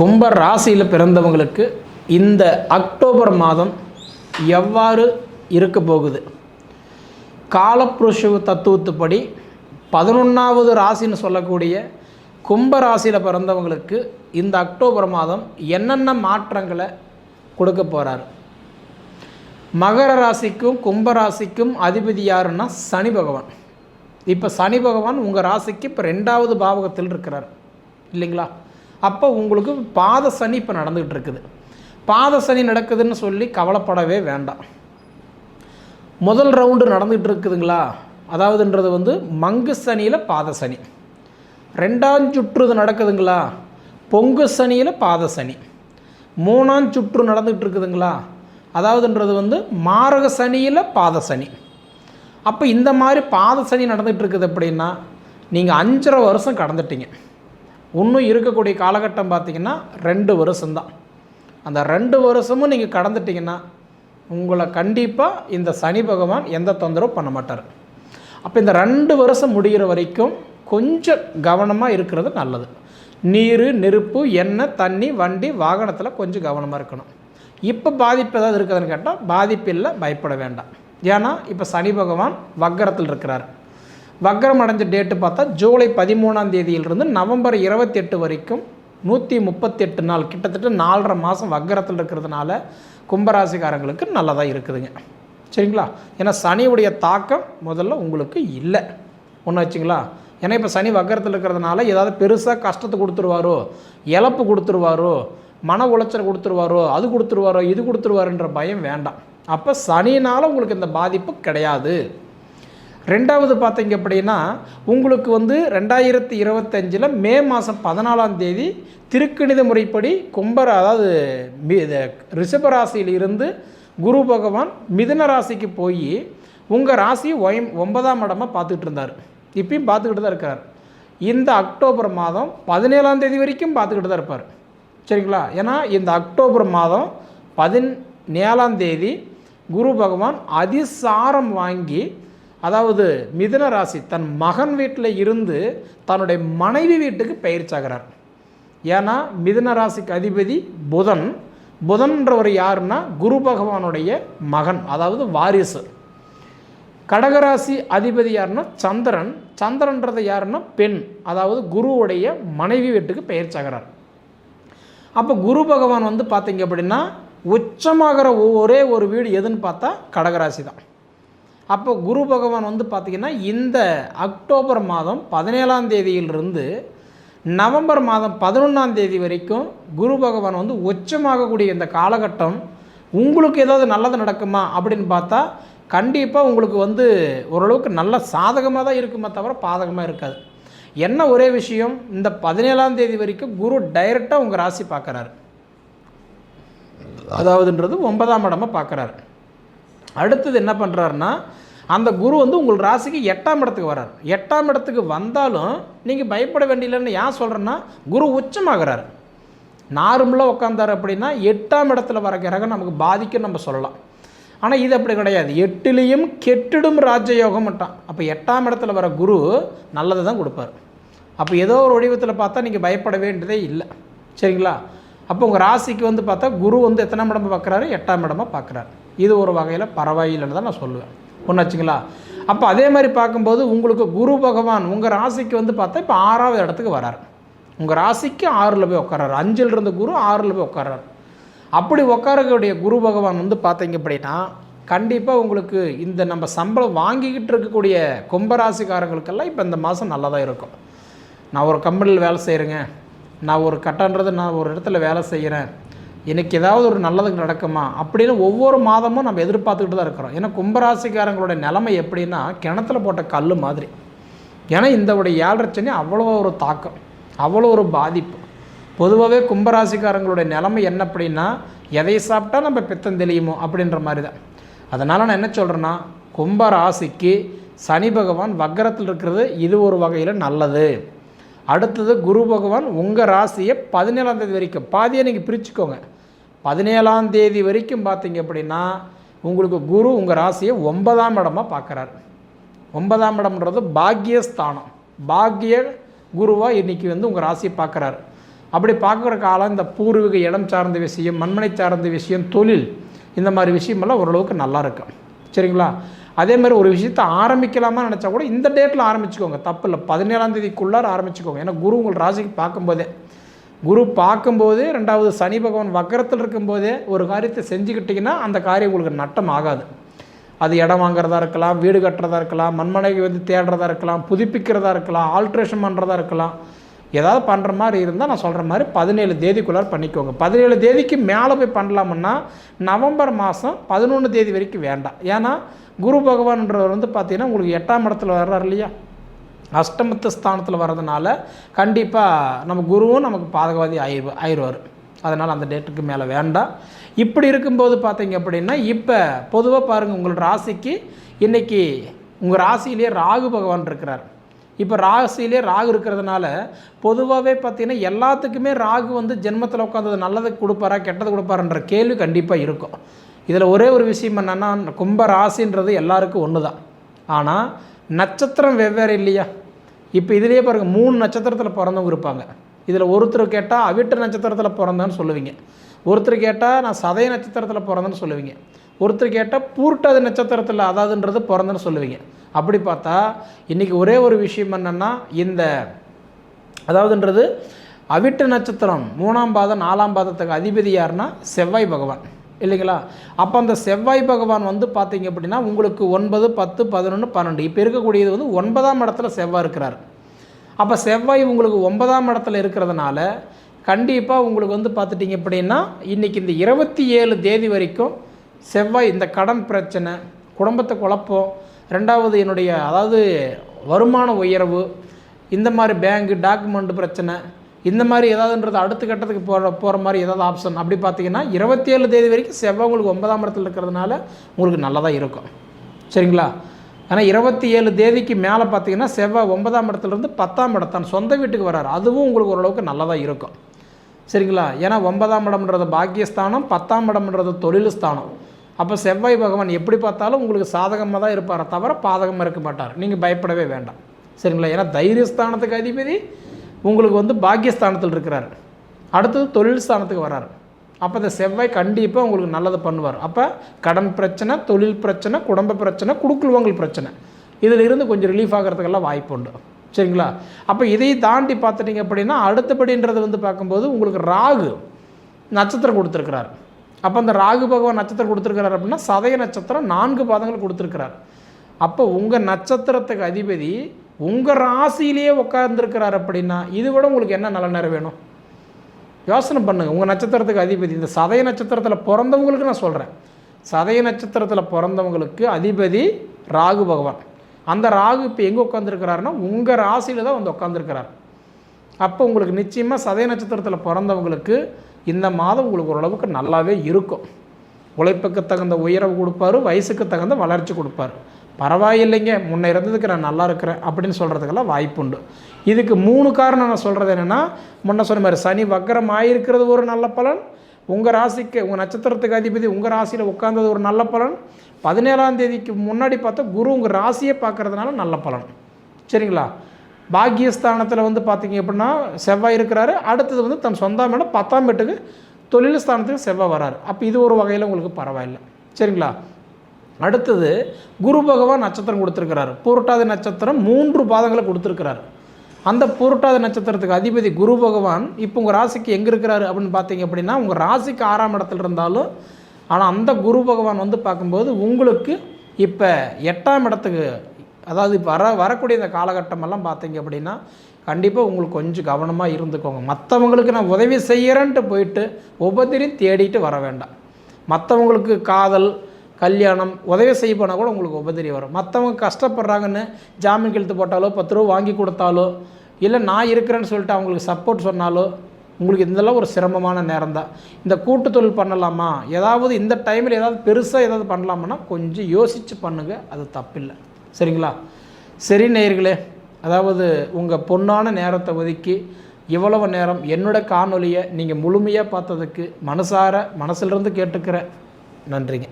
கும்ப ராசியில் பிறந்தவங்களுக்கு இந்த அக்டோபர் மாதம் எவ்வாறு இருக்க போகுது? காலப்புருஷ தத்துவத்துப்படி பதினொன்றாவது ராசின்னு சொல்லக்கூடிய கும்ப ராசியில் பிறந்தவங்களுக்கு இந்த அக்டோபர் மாதம் என்னென்ன மாற்றங்களை கொடுக்க போகிறார் மகர ராசிக்கும் கும்ப ராசிக்கும் அதிபதி யாருன்னா சனி பகவான். இப்போ சனி பகவான் உங்கள் ராசிக்கு இப்போ ரெண்டாவது பாவகத்தில் இருக்கிறார். இல்லைங்களா? அப்போ உங்களுக்கு பாத சனி இப்போ நடந்துகிட்டு இருக்குது. பாத சனி நடக்குதுன்னு சொல்லி கவலைப்படவே வேண்டாம். முதல் ரவுண்டு நடந்துகிட்டு இருக்குதுங்களா? அதாவதுன்றது வந்து மங்கு சனியில் பாத சனி. ரெண்டாம் சுற்று இது நடக்குதுங்களா? பொங்கு சனியில் பாத சனி. மூணாம் சுற்று நடந்துகிட்டு இருக்குதுங்களா? அதாவதுன்றது வந்து மாரக சனியில் பாத சனி. அப்போ இந்த மாதிரி பாத சனி நடந்துகிட்டு இருக்குது அப்படின்னா நீங்கள் அஞ்சரை வருஷம் கடந்துட்டீங்க. இன்னும் இருக்கக்கூடிய காலகட்டம் பார்த்தீங்கன்னா ரெண்டு வருஷம்தான். அந்த ரெண்டு வருஷமும் நீங்கள் கடந்துட்டீங்கன்னா உங்களை கண்டிப்பாக இந்த சனி பகவான் எந்த தொந்தரவும் பண்ண மாட்டார். அப்போ இந்த ரெண்டு வருஷம் முடிகிற வரைக்கும் கொஞ்சம் கவனமாக இருக்கிறது நல்லது. நீர் நெருப்பு எண்ணெய் தண்ணி வண்டி வாகனத்தில் கொஞ்சம் கவனமாக இருக்கணும். இப்போ பாதிப்பு ஏதாவது இருக்குதுன்னு கேட்டால் பாதிப்பு இல்லை பயப்பட வேண்டாம். ஏன்னா இப்போ சனி பகவான் வக்கரத்தில் இருக்கிறார். வக்கரம் அடைஞ்ச டேட்டு பார்த்தா ஜூலை பதிமூணாம் தேதியிலிருந்து நவம்பர் இருபத்தெட்டு வரைக்கும் நூற்றி முப்பத்தெட்டு நாள். கிட்டத்தட்ட நாலரை மாதம் வக்கரத்தில் இருக்கிறதுனால கும்பராசிக்காரங்களுக்கு நல்லதாக இருக்குதுங்க. சரிங்களா? ஏன்னா சனியுடைய தாக்கம் முதல்ல உங்களுக்கு இல்லை. ஒன்று வச்சுங்களா? ஏன்னா இப்போ சனி வக்கரத்தில் இருக்கிறதுனால ஏதாவது பெருசாக கஷ்டத்தை கொடுத்துருவாரோ இழப்பு கொடுத்துருவாரோ மன உளைச்சல் கொடுத்துருவாரோ அது கொடுத்துருவாரோ இது கொடுத்துருவாருன்ற பயம் வேண்டாம். அப்போ சனினால் உங்களுக்கு இந்த பாதிப்பு கிடையாது. ரெண்டாவது பார்த்தீங்க அப்படின்னா உங்களுக்கு வந்து ரெண்டாயிரத்தி இருபத்தஞ்சில் மே மாதம் பதினாலாம் தேதி திருக்கணித முறைப்படி கும்பர அதாவது ரிஷபராசியிலிருந்து இருந்து குரு பகவான் மிதுன ராசிக்கு போய் உங்கள் ராசி ஒயம் ஒன்பதாம் இடமாக பார்த்துக்கிட்டு இருந்தார். இப்பயும் பார்த்துக்கிட்டு தான் இருக்கார். இந்த அக்டோபர் மாதம் பதினேழாம் தேதி வரைக்கும் பார்த்துக்கிட்டு தான் இருப்பார். சரிங்களா? ஏன்னா இந்த அக்டோபர் மாதம் பதினேழாம் தேதி குரு பகவான் அதிசாரம் வாங்கி அதாவது மிதுன ராசி தன் மகன் வீட்டில் இருந்து தன்னுடைய மனைவி வீட்டுக்கு பயிற்சாகிறார் ஏன்னா மிதுன ராசிக்கு அதிபதி புதன். புதன்றவர் யாருன்னா குரு பகவானுடைய மகன் அதாவது வாரிசு. கடகராசி அதிபதி யாருன்னா சந்திரன். சந்திரன்றது யாருன்னா பெண் அதாவது குருவுடைய மனைவி வீட்டுக்கு பெயர்ச்சாகிறார் அப்போ குரு பகவான் வந்து பார்த்தீங்க அப்படின்னா உச்சமாகிற ஒரே ஒரு வீடு எதுன்னு பார்த்தா கடகராசி தான் அப்போ குரு பகவான் வந்து பார்த்திங்கன்னா இந்த அக்டோபர் மாதம் பதினேழாம் தேதியிலிருந்து நவம்பர் மாதம் பதினொன்றாம் தேதி வரைக்கும் குரு பகவான் வந்து உச்சமாகக்கூடிய இந்த காலகட்டம் உங்களுக்கு ஏதாவது நல்லது நடக்குமா அப்படின்னு பார்த்தா கண்டிப்பாக உங்களுக்கு வந்து ஓரளவுக்கு நல்ல சாதகமாக தான் இருக்குமே தவிர பாதகமாக இருக்காது. என்ன ஒரே விஷயம் இந்த பதினேழாம் தேதி வரைக்கும் குரு டைரெக்டாக உங்கள் ராசி பார்க்குறாரு அதாவதுன்றது ஒன்பதாம் இடமாக பார்க்குறாரு அடுத்தது என்ன பண்ணுறாருன்னா அந்த குரு வந்து உங்கள் ராசிக்கு எட்டாம் இடத்துக்கு வர்றார். எட்டாம் இடத்துக்கு வந்தாலும் நீங்கள் பயப்பட வேண்டியில்லைன்னு ஏன் சொல்கிறேன்னா குரு உச்சமாகிறார். நார்மலாக உட்காந்தார் அப்படின்னா எட்டாம் இடத்துல வர கிரகம் நமக்கு பாதிக்கும் நம்ம சொல்லலாம். ஆனால் இது அப்படி கிடையாது. எட்டுலேயும் கெட்டிடும் ராஜயோகம் மட்டான் அப்போ எட்டாம் இடத்துல வர குரு நல்லதை தான் கொடுப்பார். அப்போ ஏதோ ஒரு வடிவத்தில் பார்த்தா நீங்கள் பயப்பட வேண்டியதே இல்லை. சரிங்களா? அப்போ உங்கள் ராசிக்கு வந்து பார்த்தா குரு வந்து எத்தனாம் இடமா பார்க்குறாரு எட்டாம் இடமா பார்க்குறாரு இது ஒரு வகையில் பரவாயில்லைன்னு தான் நான் சொல்லுவேன். ஒன்று வச்சுங்களா அப்போ அதே மாதிரி பார்க்கும்போது உங்களுக்கு குரு பகவான் உங்கள் ராசிக்கு வந்து பார்த்தா இப்போ ஆறாவது இடத்துக்கு வரார். உங்கள் ராசிக்கு ஆறில் போய் உட்காராரு அஞ்சில் இருந்த குரு ஆறில் போய் உட்காராரு அப்படி உட்காரக்கூடிய குரு பகவான் வந்து பார்த்தீங்க அப்படின்னா கண்டிப்பாக உங்களுக்கு இந்த நம்ம சம்பளம் வாங்கிக்கிட்டு இருக்கக்கூடிய கும்பராசிக்காரங்களுக்கெல்லாம் இப்போ இந்த மாதம் நல்லா தான் இருக்கும். நான் ஒரு கம்பெனியில் வேலை செய்கிறேங்க நான் ஒரு கட்டன்றது நான் ஒரு இடத்துல வேலை செய்கிறேன் எனக்கு ஏதாவது ஒரு நல்லது நடக்குமா? அப்படின்னு ஒவ்வொரு மாதமும் நம்ம எதிர்பார்த்துக்கிட்டு தான் இருக்கிறோம். ஏன்னா கும்பராசிக்காரங்களோட நிலைமை எப்படின்னா கிணத்துல போட்ட கல் மாதிரி. ஏன்னா இந்த உடைய ஏழரை சனி அவ்வளோ ஒரு தாக்கம் அவ்வளோ ஒரு பாதிப்பு. பொதுவாகவே கும்பராசிக்காரங்களுடைய நிலைமை என்ன அப்படின்னா எதை சாப்பிட்டா நம்ம பித்தம் தெளியுமோ அப்படின்ற மாதிரி தான். அதனால் நான் என்ன சொல்கிறேன்னா கும்பராசிக்கு சனி பகவான் வக்கரத்தில் இருக்கிறது இது ஒரு வகையில் நல்லது. அடுத்தது குரு பகவான் உங்கள் ராசியை பதினேழாம் தேதி வரைக்கும் பாதியை நீங்கள் பிரிச்சுக்கோங்க. பதினேழாம் தேதி வரைக்கும் பார்த்தீங்க அப்படின்னா உங்களுக்கு குரு உங்கள் ராசியை ஒன்பதாம் இடமாக பார்க்குறாரு. ஒன்பதாம் இடம்ன்றது பாக்கியஸ்தானம் பாக்கிய குருவாக இன்னைக்கு வந்து உங்கள் ராசியை பார்க்குறாரு. அப்படி பார்க்குற காலம் இந்த பூர்வீக இடம் சார்ந்த விஷயம் மண்மனை சார்ந்த விஷயம் தொழில் இந்த மாதிரி விஷயமெல்லாம் ஓரளவுக்கு நல்லா இருக்கும். சரிங்களா? அதே மாதிரி ஒரு விஷயத்தை ஆரம்பிக்கலாமா நினச்சா கூட இந்த டேட்டில் ஆரம்பிச்சுக்கோங்க. தப்பு இல்லை. பதினேழாம் தேதிக்குள்ளார ஆரம்பிச்சுக்கோங்க. ஏன்னா குரு உங்கள் ராசிக்கு பார்க்கும்போதே. குரு பார்க்கும்போதே ரெண்டாவது சனி பகவான் வக்கரத்தில் இருக்கும்போதே ஒரு காரியத்தை செஞ்சுக்கிட்டிங்கன்னா அந்த காரியம் உங்களுக்கு நட்டம் ஆகாது. அது இடம் வாங்குறதா இருக்கலாம் வீடு கட்டுறதா இருக்கலாம் மண்மனைக்கு வந்து தேடுறதா இருக்கலாம் புதுப்பிக்கிறதா இருக்கலாம் ஆல்ட்ரேஷன் பண்ணுறதா இருக்கலாம். ஏதாவது பண்ணுற மாதிரி இருந்தால் நான் சொல்கிற மாதிரி பதினேழு தேதிக்குள்ளார பண்ணிக்கோங்க. பதினேழு தேதிக்கு மேலே போய் பண்ணலாமுன்னா நவம்பர் மாதம் பதினொன்று தேதி வரைக்கும் வேண்டாம். ஏன்னா குரு பகவான்ன்றவர் வந்து பார்த்திங்கன்னா உங்களுக்கு எட்டாம் இடத்துல வர்றார் இல்லையா? அஷ்டமத்து ஸ்தானத்தில் வர்றதுனால கண்டிப்பாக நம்ம குருவும் நமக்கு பாதகவாதி ஆயிரு ஆயிடுவார். அதனால் அந்த டேட்டுக்கு மேலே வேண்டாம். இப்படி இருக்கும்போது பார்த்தீங்க அப்படின்னா இப்போ பொதுவாக பாருங்கள் உங்களோட ராசிக்கு இன்றைக்கி உங்கள் ராசியிலேயே ராகு பகவான் இருக்கிறார். இப்போ ராசியிலே ராகு இருக்கிறதுனால பொதுவாகவே பார்த்தீங்கன்னா எல்லாத்துக்குமே ராகு வந்து ஜென்மத்தில் உட்காந்தது நல்லது கொடுப்பாரா கெட்டது கொடுப்பாருன்ற கேள்வி கண்டிப்பாக இருக்கும். இதில் ஒரே ஒரு விஷயம் என்னென்னா கும்ப ராசின்றது எல்லாருக்கும் ஒன்று தான் ஆனால் நட்சத்திரம் வெவ்வேறு இல்லையா? இப்போ இதுலேயே பாருங்கள் மூணு நட்சத்திரத்தில் பிறந்தவங்க இருப்பாங்க. இதில் ஒருத்தர் கேட்டால் அவிட்ட நட்சத்திரத்தில் பிறந்தேன்னு சொல்லுவீங்க. ஒருத்தர் கேட்டால் நான் சதய நட்சத்திரத்தில் பிறந்தேன்னு சொல்லுவீங்க. ஒருத்தர் கேட்டால் பூர்ட்டாதி நட்சத்திரத்தில் அதாவதுன்றது பிறந்தேன்னு சொல்லுவீங்க. அப்படி பார்த்தா இன்றைக்கி ஒரே ஒரு விஷயம் என்னென்னா இந்த அதாவதுன்றது அவிட்ட நட்சத்திரம் மூணாம் பாதம் நாலாம் பாதத்துக்கு அதிபதி யாருன்னா செவ்வாய் பகவான். இல்லைங்களா? அப்போ அந்த செவ்வாய் பகவான் வந்து பார்த்தீங்க அப்படின்னா உங்களுக்கு ஒன்பது பத்து பதினொன்று பன்னெண்டு. இப்போ இருக்கக்கூடியது வந்து ஒன்பதாம் இடத்துல செவ்வாய் இருக்கிறார். அப்போ செவ்வாய் உங்களுக்கு ஒன்பதாம் இடத்துல இருக்கிறதுனால கண்டிப்பாக உங்களுக்கு வந்து பார்த்துட்டிங்க அப்படின்னா இன்றைக்கி இந்த இருபத்தி ஏழு தேதி வரைக்கும் செவ்வாய் இந்த கடன் பிரச்சனை குடும்பத்தை குழப்பம் ரெண்டாவது என்னுடைய அதாவது வருமான உயர்வு இந்த மாதிரி பேங்க்கு டாக்குமெண்ட் பிரச்சனை இந்த மாதிரி ஏதாவதுன்றது அடுத்த கட்டத்துக்கு போகிற போகிற மாதிரி ஏதாவது ஆப்ஷன் அப்படி பார்த்தீங்கன்னா இருபத்தி ஏழு தேதி வரைக்கும் செவ்வாய் உங்களுக்கு ஒன்பதாம் இடத்துல இருக்கிறதுனால உங்களுக்கு நல்லதாக இருக்கும். சரிங்களா? ஆனால் இருபத்தி ஏழு தேதிக்கு மேலே பார்த்தீங்கன்னா செவ்வாய் ஒன்பதாம் இடத்துலேருந்து பத்தாம் இடத்தான் சொந்த வீட்டுக்கு வர்றார் அதுவும் உங்களுக்கு ஓரளவுக்கு நல்லதாக இருக்கும். சரிங்களா? ஏன்னா ஒன்பதாம் இடம்ன்றது பாக்கியஸ்தானம் பத்தாம் இடம்ன்றது தொழில் ஸ்தானம் அப்போ செவ்வாய் பகவான் எப்படி பார்த்தாலும் உங்களுக்கு சாதகமாக தான் இருப்பார் தவிர பாதகமாக இருக்க மாட்டார். நீங்கள் பயப்படவே வேண்டாம். சரிங்களா? ஏன்னா தைரியஸ்தானத்துக்கு அதிபதி உங்களுக்கு வந்து பாக்கியஸ்தானத்தில் இருக்கிறார். அடுத்தது தொழில் ஸ்தானத்துக்கு வர்றார் அப்போ இந்த செவ்வாய் கண்டிப்பாக உங்களுக்கு நல்லது பண்ணுவார். அப்போ கடன் பிரச்சனை தொழில் பிரச்சனை குடும்ப பிரச்சனை குடுக்குழுவங்கள் பிரச்சனை. இதில் இருந்து கொஞ்சம் ரிலீஃப் ஆகிறதுக்கெல்லாம் வாய்ப்பு உண்டு. சரிங்களா? அப்போ இதை தாண்டி பார்த்துட்டிங்க அப்படின்னா அடுத்தபடின்றது வந்து பார்க்கும்போது உங்களுக்கு ராகு நட்சத்திரம் கொடுத்துருக்கிறார். அப்போ அந்த ராகு பகவான் நட்சத்திரம் கொடுத்துருக்கிறார் அப்படின்னா சதய நட்சத்திரம் நான்கு பாதங்கள் கொடுத்துருக்கிறார். அப்போ உங்கள் நட்சத்திரத்துக்கு அதிபதி உங்கள் ராசியிலேயே உட்கார்ந்துருக்கிறார் அப்படின்னா இது விட உங்களுக்கு என்ன நல்ல நேரம் வேணும்? யோசனை பண்ணுங்கள் உங்கள் நட்சத்திரத்துக்கு அதிபதி. இந்த சதய நட்சத்திரத்தில் பிறந்தவங்களுக்கு நான் சொல்கிறேன் சதய நட்சத்திரத்தில் பிறந்தவங்களுக்கு அதிபதி ராகு பகவான். அந்த ராகு இப்போ எங்கே உட்காந்துருக்கிறாருன்னா உங்கள் ராசியில் தான் வந்து உட்காந்துருக்கிறார் அப்போ உங்களுக்கு நிச்சயமாக சதய நட்சத்திரத்தில் பிறந்தவங்களுக்கு இந்த மாதம் உங்களுக்கு ஓரளவுக்கு நல்லாவே இருக்கும். உழைப்புக்கு தகுந்த உயர்வு கொடுப்பாரு வயசுக்கு தகுந்த வளர்ச்சி கொடுப்பாரு. பரவாயில்லைங்க முன்னே இருந்ததுக்கு நான் நல்லா இருக்கிறேன் அப்படின்னு சொல்கிறதுக்கெல்லாம் வாய்ப்பு உண்டு இதுக்கு மூணு காரணம் நான் சொல்கிறது என்னென்னா முன்ன சொன்ன மாதிரி சனி வக்கரம் ஆகிருக்கிறது ஒரு நல்ல பலன் உங்கள் ராசிக்கு உங்கள் நட்சத்திரத்துக்கு அதிபதி உங்கள் ராசியில் உட்காந்தது ஒரு நல்ல பலன் பதினேழாம் தேதிக்கு முன்னாடி பார்த்தா குரு உங்கள் ராசியை பார்க்குறதுனால நல்ல பலன். சரிங்களா? பாக்கியஸ்தானத்தில் வந்து பார்த்தீங்க அப்படின்னா செவ்வாய் இருக்கிறாரு அடுத்தது வந்து தன் சொந்தம் இடம் பத்தாம் வீட்டுக்கு தொழில் ஸ்தானத்துக்கு செவ்வாய் வராரு. அப்போ இது ஒரு வகையில் உங்களுக்கு பரவாயில்லை. சரிங்களா? அடுத்தது குரு பகவான் நட்சத்திரம் கொடுத்துருக்கிறார். பூரட்டாதி நட்சத்திரம் மூன்று பாதங்களை கொடுத்துருக்கிறார். அந்த பூரட்டாதி நட்சத்திரத்துக்கு அதிபதி குரு பகவான் இப்போ உங்கள் ராசிக்கு எங்கே இருக்கிறாரு அப்படின்னு பார்த்தீங்க அப்படின்னா உங்கள் ராசிக்கு ஆறாம் இடத்துல இருந்தாலும் ஆனால் அந்த குரு பகவான் வந்து பார்க்கும்போது உங்களுக்கு இப்போ எட்டாம் இடத்துக்கு அதாவது இப்போ வர வரக்கூடிய இந்த காலகட்டமெல்லாம் பார்த்தீங்க அப்படின்னா கண்டிப்பாக உங்களுக்கு கொஞ்சம் கவனமாக இருந்துக்கோங்க. மற்றவங்களுக்கு நான் உதவி செய்கிறேன்ட்டு போயிட்டு உபதிரி தேடிட்டு வர வேண்டாம். மற்றவங்களுக்கு காதல் கல்யாணம் உதவி செய்ய போனால் கூட உங்களுக்கு உபதிரி வரும். மற்றவங்க கஷ்டப்படுறாங்கன்னு ஜாமீன் கெழுத்து போட்டாலோ பத்து ரூபா வாங்கி கொடுத்தாலோ இல்லை நான் இருக்கிறேன்னு சொல்லிட்டு அவங்களுக்கு சப்போர்ட் சொன்னாலோ உங்களுக்கு இதெல்லாம் ஒரு சிரமமான நேரம் தான். இந்த கூட்டு தொழில் பண்ணலாமா? ஏதாவது இந்த டைமில் ஏதாவது பெருசாக ஏதாவது பண்ணலாமான்னா கொஞ்சம் யோசித்து பண்ணுங்கள் அது தப்பில்லை. சரிங்களா? சரி நேயர்களே அதாவது உங்கள் பொண்ணான நேரத்தை ஒதுக்கி இவ்வளவு நேரம் என்னோட காணொலியை நீங்கள் முழுமையாக பார்த்ததுக்கு மனசார மனசிலிருந்து கேட்டுக்கிறேன் நன்றிங்க.